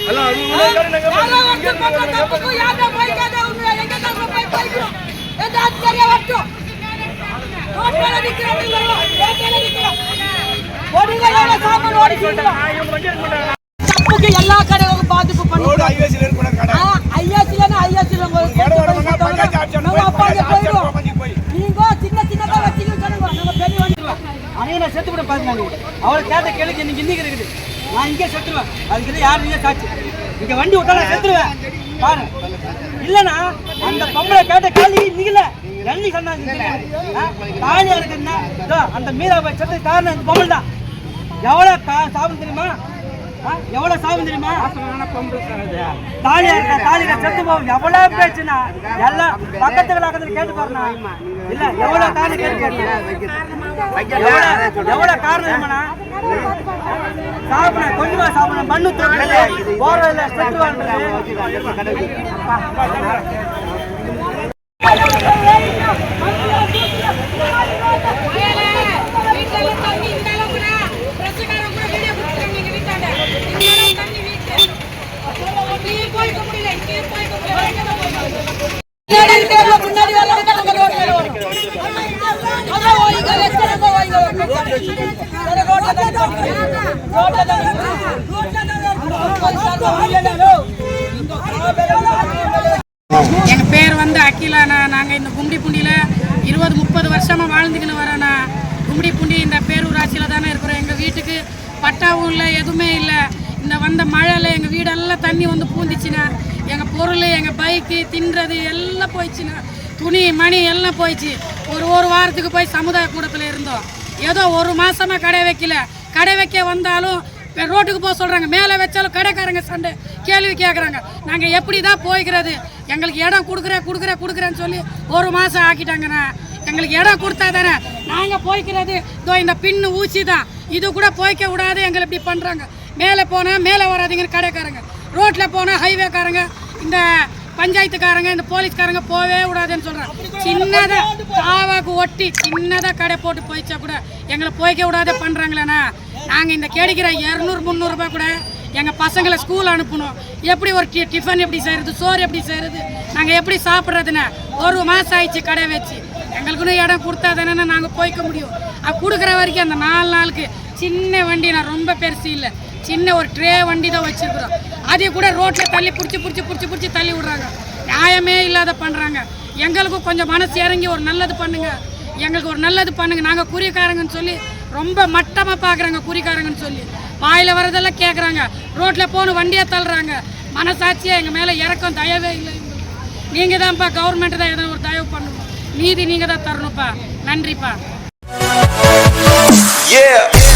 Hello తప్పుకు యాభై పైగా ఉన్నాయి ఎక్కడ రూపాయలు పైకి ఎంత ఆశ్చర్యవచ్చు தப்புக்கு எல்லா கடைகளும் பாதிப்பு பண்ணுவோம் ஐயாசில ஐயாசில நீங்க சின்ன சின்னதா வச்சுக்க சொல்லுங்க. நம்ம பெரிய அன்னைக்கு நான் செத்து கூட பார்த்துனாங்க அவளை கேட்ட கேளுக்கு இன்னைக்கு இன்னைக்கு இருக்குது. நான் இங்கே செத்துருவேன். அதுக்கு யார் நீங்க சாட்சி. இங்க வண்டி விட்டா நான் செத்துருவேன். பாரு. இல்லனா அந்த பொம்பளை கேட்ட கேள்வி நீங்கள நன்றி சொன்னாங்க தாலி இருக்குன்னா இதோ அந்த மீராபாய் செத்து காரணம் இந்த பொம்பளை தான். எவ்வளோ சாபம் தெரியுமா? ஆ? எவ்வளவு சாபம் தெரியுமா? தாலி இருக்கா தாலி இருக்கா செத்து போகும். எவ்வளவு பேச்சுனா எல்லாம் பக்கத்துல பக்கத்துல கேட்டு பாருண்ணா. இல்ல எவ்வளவு தாலி கேட்டு எவ்வளவு எவ்வளவு காரணம் தெரியுமாண்ணா? சாப்பிட கொஞ்சமா சாப்பிட மண்ணு தூக்கி போறதுல செத்துவான்றது முன்னாடி எங்கள் பேர் வந்து அகிலாண்ணா. நாங்கள் இந்த கும்டி புண்டியில் இருபது முப்பது வருஷமாக வாழ்ந்துக்கின்னு வரோண்ணா. கும்டி புண்டி இந்த பேரூராட்சியில் தானே இருக்கிறோம். எங்கள் வீட்டுக்கு பட்டாவும் இல்லை எதுவுமே இல்லை. இந்த வந்த மழையில் எங்கள் வீடெல்லாம் தண்ணி வந்து பூந்துச்சுண்ணா. எங்கள் பொருள் எங்கள் பைக்கு தின்றது எல்லாம் போயிடுச்சுண்ணா. துணி மணி எல்லாம் போயிடுச்சு ஒரு ஒரு வாரத்துக்கு போய் சமுதாய கூடத்தில் இருந்தோம். ஏதோ ஒரு மாதமாக கடை வைக்கல. கடை வைக்க வந்தாலும் ரோட்டுக்கு போக சொல்கிறாங்க மேலே வச்சாலும் கடைக்காரங்க சண்டை கேள்வி கேட்குறாங்க நாங்கள் எப்படி தான் போய்க்கிறது? எங்களுக்கு இடம் கொடுக்குறேன் கொடுக்குறேன் கொடுக்குறேன்னு சொல்லி ஒரு மாதம் ஆக்கிட்டாங்கண்ணா. எங்களுக்கு இடம் கொடுத்தா தானே நாங்கள் போய்க்கிறது? இதோ இந்த பின்னு ஊசி தான். இது கூட போய்க்க விடாது. எங்களை இப்படி பண்ணுறாங்க மேலே போனால் மேலே வராதீங்கன்னு கடைக்காரங்க. ரோட்டில் போனால் ஹைவேக்காரங்க இந்த பஞ்சாயத்துக்காரங்க இந்த போலீஸ்காரங்க போவே விடாதுன்னு சொல்கிறாங்க சின்னதாக காவாக்கு ஒட்டி சின்னதாக கடை போட்டு போயிச்சா கூட எங்களை போய்க்க விடாத பண்ணுறாங்களேண்ணா நாங்கள் இந்த கிடைக்கிற இரநூறு முந்நூறுரூபா கூட எங்கள் பசங்களை ஸ்கூல் அனுப்பணும். எப்படி ஒரு டி டிஃபன் எப்படி செய்கிறது சோறு எப்படி செய்கிறது நாங்கள் எப்படி சாப்பிட்றதுன்னு ஒரு மாதம் ஆயிடுச்சு கடை வச்சு. எங்களுக்குன்னு இடம் கொடுத்தா தானே நாங்கள் போய்க்க முடியும். அது கொடுக்குற வரைக்கும் அந்த நாலு நாளுக்கு சின்ன வண்டி நான் ரொம்ப பெருசு இல்லை. சின்ன ஒரு ட்ரே வண்டி தான் வச்சுருக்குறோம். அதை கூட ரோட்டில் தள்ளி பிடிச்சி பிடிச்சி பிடிச்சி பிடிச்சி தள்ளி விட்றாங்க. நியாயமே இல்லாத பண்ணுறாங்க எங்களுக்கும் கொஞ்சம் மனசு இறங்கி ஒரு நல்லது பண்ணுங்க. எங்களுக்கு ஒரு நல்லது பண்ணுங்க. நாங்கள் குறிக்காரங்கன்னு சொல்லி ரொம்ப மட்டமாக பார்க்குறாங்க குறிக்காரங்கன்னு சொல்லி. வாயில் வரதெல்லாம் கேட்குறாங்க ரோட்டில் போன வண்டியை தள்ளுறாங்க. மனசாட்சியாக எங்கள் மேலே இறக்கம் தயவே இல்லை. நீங்கள் தான்ப்பா கவர்மெண்ட் தான் எதனா ஒரு தயவு பண்ணணும். நீதி நீங்கள் தான் தரணும்ப்பா. நன்றிப்பா. Yeah.